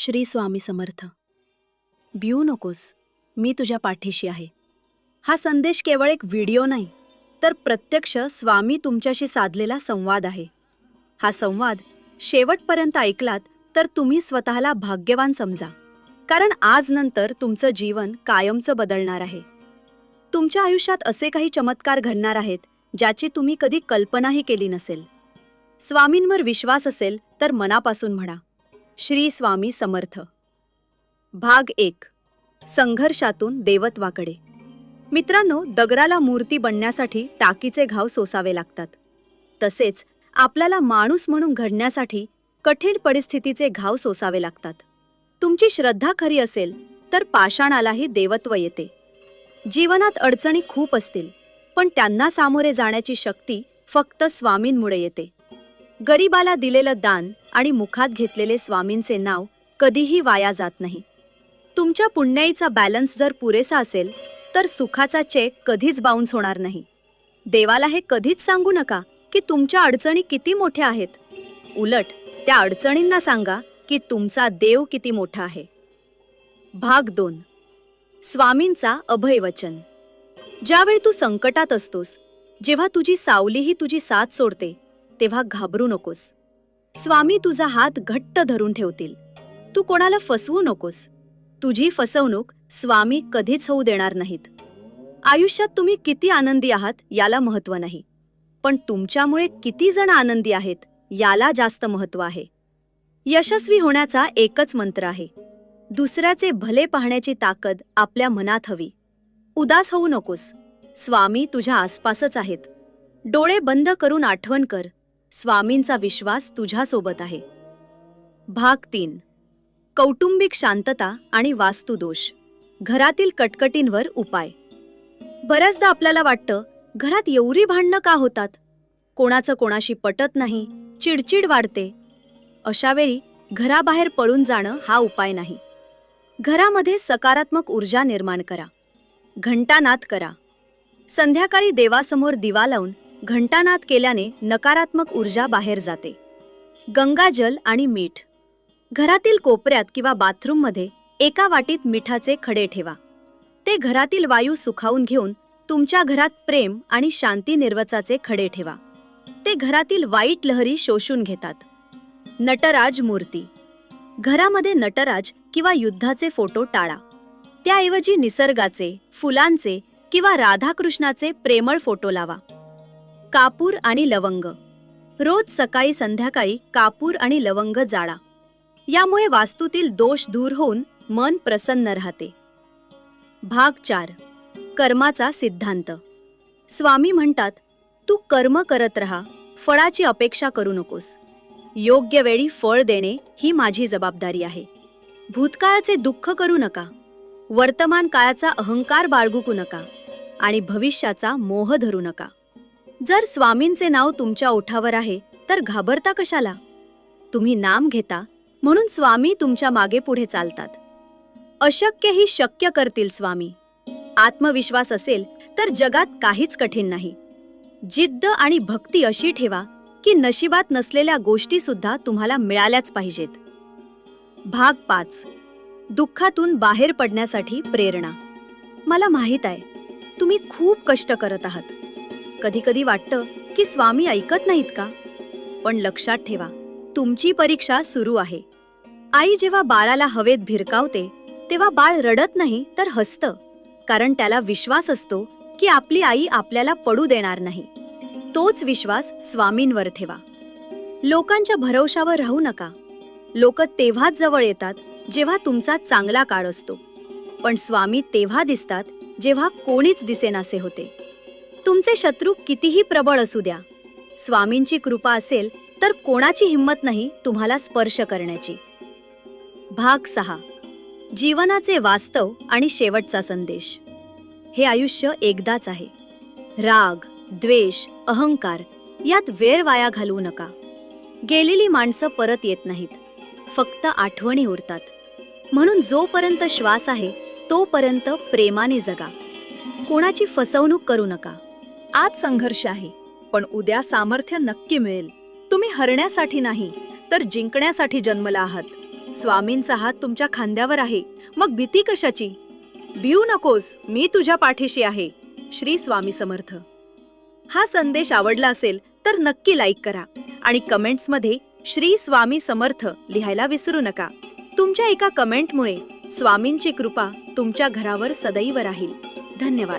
श्री स्वामी समर्थ. भिऊ नकोस मी तुझ्या पाठीशी आहे. हा संदेश केवळ एक व्हिडिओ नाही तर प्रत्यक्ष स्वामी तुमच्याशी साधलेला संवाद आहे. हा संवाद शेवटपर्यंत ऐकलात तर तुम्ही स्वतःला भाग्यवान समजा. कारण आज नंतर तुमचं जीवन कायमचं बदलणार आहे. तुमच्या आयुष्यात असे काही चमत्कार घडणार आहेत ज्याची तुम्ही कधी कल्पनाही केली नसेल. स्वामींवर विश्वास असेल तर मनापासून म्हणा. श्री स्वामी समर्थ. भाग एक. संघर्षातून देवत्वाकडे. मित्रांनो दगराला मूर्ती बनण्यासाठी टाकीचे घाव सोसावे लागतात. तसेच आपल्याला माणूस म्हणून घडण्यासाठी कठीण परिस्थितीचे घाव सोसावे लागतात. तुमची श्रद्धा खरी असेल तर पाषाणालाही देवत्व येते. जीवनात अडचणी खूप असतील पण त्यांना सामोरे जाण्याची शक्ती फक्त स्वामींमुळे येते. गरिबाला दिलेलं दान आणि मुखात घेतलेले स्वामींचे नाव कधीही वाया जात नाही. तुमच्या पुण्याईचा बॅलन्स जर पुरेसा असेल तर सुखाचा चेक कधीच बाउन्स होणार नाही. देवाला हे कधीच सांगू नका की तुमच्या अडचणी किती मोठ्या आहेत. उलट त्या अडचणींना सांगा की तुमचा देव किती मोठा आहे. भाग दोन. स्वामींचा अभयवचन. ज्यावेळी तू संकटात असतोस जेव्हा तुझी सावलीही तुझी साथ सोडते तेव्हा घाबरू नकोस. स्वामी तुझा हात घट्ट धरून ठेवतील. तू कोणाला फसवू नकोस. तुझी फसवणूक स्वामी कधीच होऊ देणार नाहीत. आयुष्यात तुम्ही किती आनंदी आहात याला महत्त्व नाही. पण तुमच्यामुळे किती जण आनंदी आहेत याला जास्त महत्त्व आहे. यशस्वी होण्याचा एकच मंत्र आहे. दुसऱ्याचे भले पाहण्याची ताकद आपल्या मनात हवी. उदास होऊ नकोस. स्वामी तुझ्या आसपासच आहेत. डोळे बंद करून आठवण कर. स्वामींचा विश्वास तुझ्यासोबत आहे. भाग तीन. कौटुंबिक शांतता आणि वास्तुदोष. घरातील कटकटींवर उपाय. बऱ्याचदा आपल्याला वाटतं घरात एवढी भांडणं का होतात? कोणाचं कोणाशी पटत नाही चिडचिड वाढते. अशावेळी घराबाहेर पळून जाणं हा उपाय नाही. घरामध्ये सकारात्मक ऊर्जा निर्माण करा. घंटानाद करा. संध्याकाळी देवासमोर दिवा लावून घंटानाद केल्याने नकारात्मक ऊर्जा बाहेर जाते. गंगाजल आणि मीठ. घरातील कोपऱ्यात किंवा बाथरूममध्ये एका वाटीत मिठाचे खडे ठेवा. ते घरातील वायू सुखावून घेऊन तुमच्या घरात प्रेम आणि शांती निर्वचाचे खडे ठेवा. ते घरातील वाईट लहरी शोषून घेतात. नटराज मूर्ती. घरामध्ये नटराज किंवा युद्धाचे फोटो टाळा. त्याऐवजी निसर्गाचे फुलांचे किंवा राधाकृष्णाचे प्रेमळ फोटो लावा. कापूर आणि लवंग. रोज सकाळी संध्याकाळी कापूर आणि लवंग जाळा. यामुळे वास्तूतील दोष दूर होऊन मन प्रसन्न राहते. भाग चार. कर्माचा सिद्धांत. स्वामी म्हणतात तू कर्म करत राहा फळाची अपेक्षा करू नकोस. योग्य वेळी फळ देणे ही माझी जबाबदारी आहे. भूतकाळाचे दुःख करू नका. वर्तमान काळाचा अहंकार बाळगुकू नका आणि भविष्याचा मोह धरू नका. जर स्वामींचे नाव तुमच्या ओठावर आहे तर घाबरता कशाला? तुम्ही नाम घेता म्हणून स्वामी तुमच्या मागे पुढे चालतात. अशक्य ही शक्य करतील स्वामी. आत्मविश्वास असेल तर जगात काहीच कठीण नाही. जिद्द आणि भक्ती अशी ठेवा की नशिबात नसलेल्या गोष्टी सुद्धा तुम्हाला मिळाल्याच पाहिजेत. भाग पाच. दुःखातून बाहेर पडण्यासाठी प्रेरणा. मला माहीत आहे तुम्ही खूप कष्ट करत आहात. कधी कधी वाटतं की स्वामी ऐकत नाहीत का? पण लक्षात ठेवा तुमची परीक्षा सुरू आहे. आई जेव्हा बाळाला हवेत भिरकावते तेव्हा बाळ रडत नाही तर हसतं कारण त्याला विश्वास असतो की आपली आई आपल्याला पडू देणार नाही. तोच विश्वास स्वामींवर ठेवा. लोकांच्या भरवशावर राहू नका. लोक तेव्हाच जवळ येतात जेव्हा तुमचा चांगला काळ असतो. पण स्वामी तेव्हा दिसतात जेव्हा कोणीच दिसेनासे होते. तुमचे शत्रू कितीही प्रबळ असू द्या. स्वामींची कृपा असेल तर कोणाची हिंमत नाही तुम्हाला स्पर्श करण्याची. भाग सहा. जीवनाचे वास्तव आणि शेवटचा संदेश. हे आयुष्य एकदाच आहे. राग द्वेष अहंकार यात वेळ वाया घालवू नका. गेलेली माणसं परत येत नाहीत. फक्त आठवणी उरतात. म्हणून जोपर्यंत श्वास आहे तोपर्यंत प्रेमाने जगा. कोणाची फसवणूक करू नका. आज संघर्ष आहे पण उद्या सामर्थ्य नक्की मिळेल. तुम्ही हरण्यासाठी नाही तर जिंकण्यासाठी जन्मला आहात. स्वामींचा हात तुमच्या खांद्यावर आहे. मग भीती कशाची? भिऊ नकोस मी तुझ्या पाठीशी आहे. श्री स्वामी समर्थ. हा संदेश आवडला असेल तर नक्की लाईक करा. आणि कमेंट्समध्ये श्री स्वामी समर्थ लिहायला विसरू नका. तुमच्या एका कमेंटमुळे स्वामींची कृपा तुमच्या घरावर सदैव राहील. धन्यवाद.